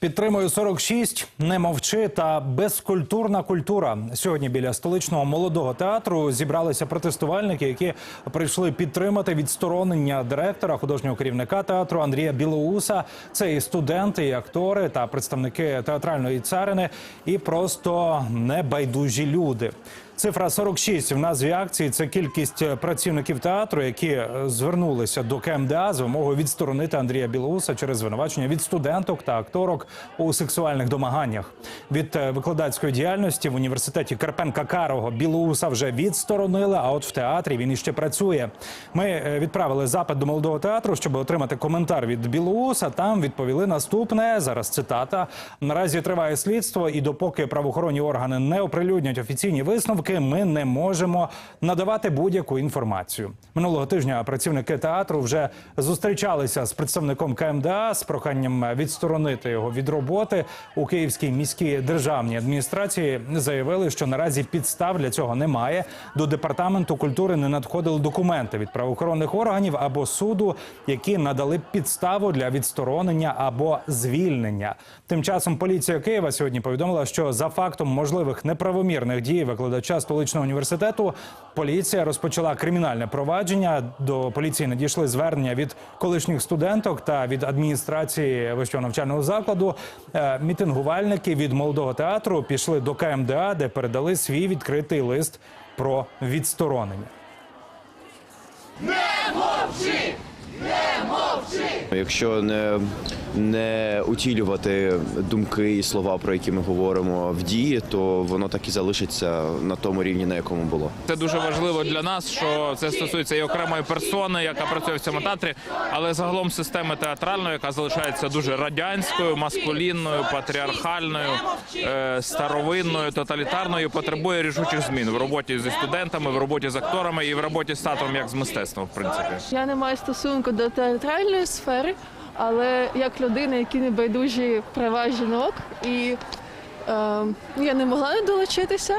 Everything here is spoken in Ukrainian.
Підтримую 46, не мовчи та безкультурна культура. Сьогодні біля столичного молодого театру зібралися протестувальники, які прийшли підтримати відсторонення директора художнього керівника театру Андрія Білоуса. Це і студенти, і актори та представники театральної царини, і просто небайдужі люди. Цифра 46 в назві акції це кількість працівників театру, які е, звернулися до КМДА з вимогою відсторонити Андрія Білоуса через звинувачення від студенток та акторок у сексуальних домаганнях. Від е, викладацької діяльності в університеті Карпенка Карого Білоуса вже відсторонили. А от в театрі він іще працює. Ми е, відправили запит до молодого театру, щоб отримати коментар від Білоуса. Там відповіли наступне. Зараз цитата. Наразі триває слідство, і допоки правоохоронні органи не оприлюднять офіційні висновки, ми не можемо надавати будь-яку інформацію. Минулого тижня працівники театру вже зустрічалися з представником КМДА з проханням відсторонити його від роботи у Київській міській державній адміністрації. Заявили, що наразі підстав для цього немає. До департаменту культури не надходили документи від правоохоронних органів або суду, які надали підставу для відсторонення або звільнення. Тим часом поліція Києва сьогодні повідомила, що за фактом можливих неправомірних дій викладача столичного університету поліція розпочала кримінальне провадження. До поліції надійшли звернення від колишніх студенток та від адміністрації вищого навчального закладу. Е, Мітингувальники від молодого театру пішли до КМДА, де передали свій відкритий лист про відсторонення. Якщо не, не утілювати думки і слова, про які ми говоримо в дії, то воно так і залишиться на тому рівні, на якому було. Це дуже важливо для нас, що це стосується і окремої персони, яка працює в цьому театрі, але загалом системи театральної, яка залишається дуже радянською, маскулінною, патріархальною, е, старовинною, тоталітарною, потребує рішучих змін в роботі зі студентами, в роботі з акторами і в роботі з театром як з мистецтвом, в принципі. Я не маю стосунку до театральної сфери, але як людина, які не байдужі права жінок, і е, я не могла не долучитися.